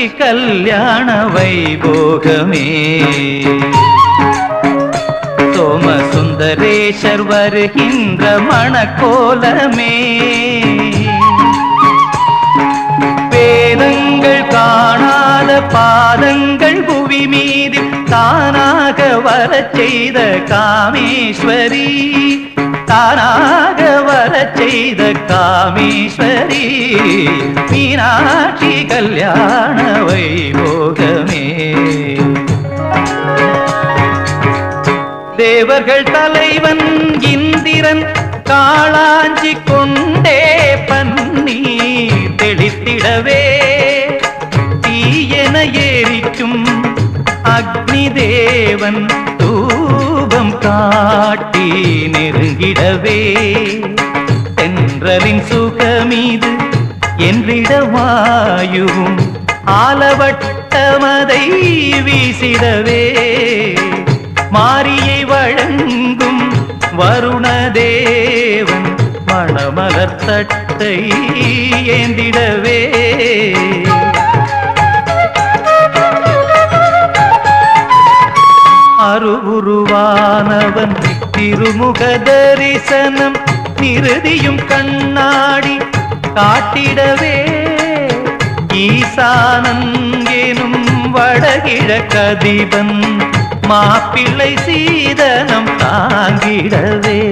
மீனாட்சி கல்யாண வைபோகமே. சோம சுந்தரேஷர் வருகின்ற மணக்கோலமே. வேதங்கள் காணாத பாதங்கள் புவி மீது தானாக வர செய்த காமேஸ்வரி. தானாக வர செய்த காமேஸ்வரி. மீனாட்சி கல்யாண வைபோகமே தேவர்கள் தலைவன் இந்திரன் காளாஞ்சி கொண்டே பன்னி தெளித்திடவே. தீயென ஏரிக்கும் அக்னி தேவன் தூபம் காட்டி நெருங்கிடவே. தென்றலின் சுகமீது என்றிட வாயுவும் ஆலவட்டமதை வீசிடவே. மாரியை வழங்கும் வருணதேவன் மணமலர் தட்டை ஏந்திடவே. அருவுருவானவன் திருமுக தரிசனம் நிறுதியும் கண்ணாடி காட்டிடவே. ஈசானன் எனும் வடகிழக்கதிபன் மாப்பிள்ளை சீதனம் தாங்கிடவே.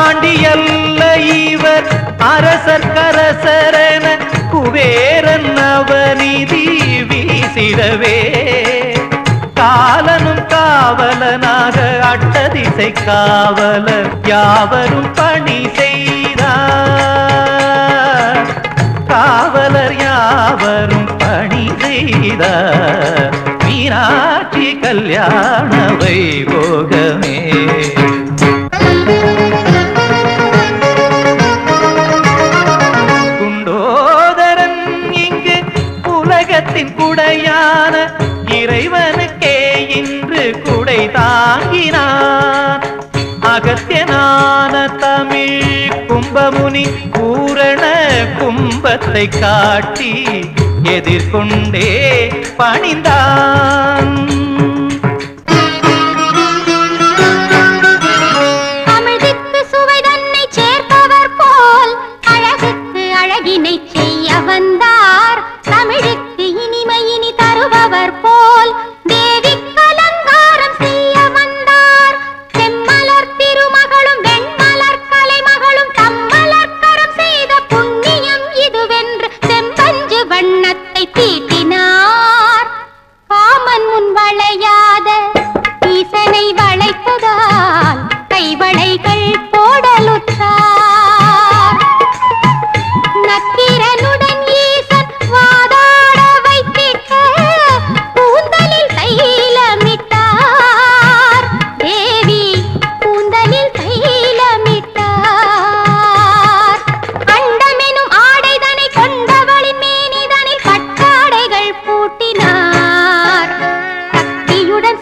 ஆண்டியல்ல இவர் அரசர் கரசரன குபேரன் அவனிதி வீசிடவே. காலனும் காவலனாக அட்டதிசை காவலர் யாவரும் பணி மீனாட்சி கல்யாண வைபோகமே. குண்டோதரன் இங்கு உலகத்தின் குடையான இறைவனுக்கே இன்று குடை தாங்கினான் அகத்தியனான தமிழ் கும்பமுனி பூரண கும்பத்தை காட்டி எதிர்கொண்டே பணிந்தான்.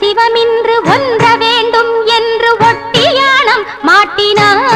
சிவமின்று ஒன்ற வேண்டும் என்று ஒட்டியானம் மாட்டினார்.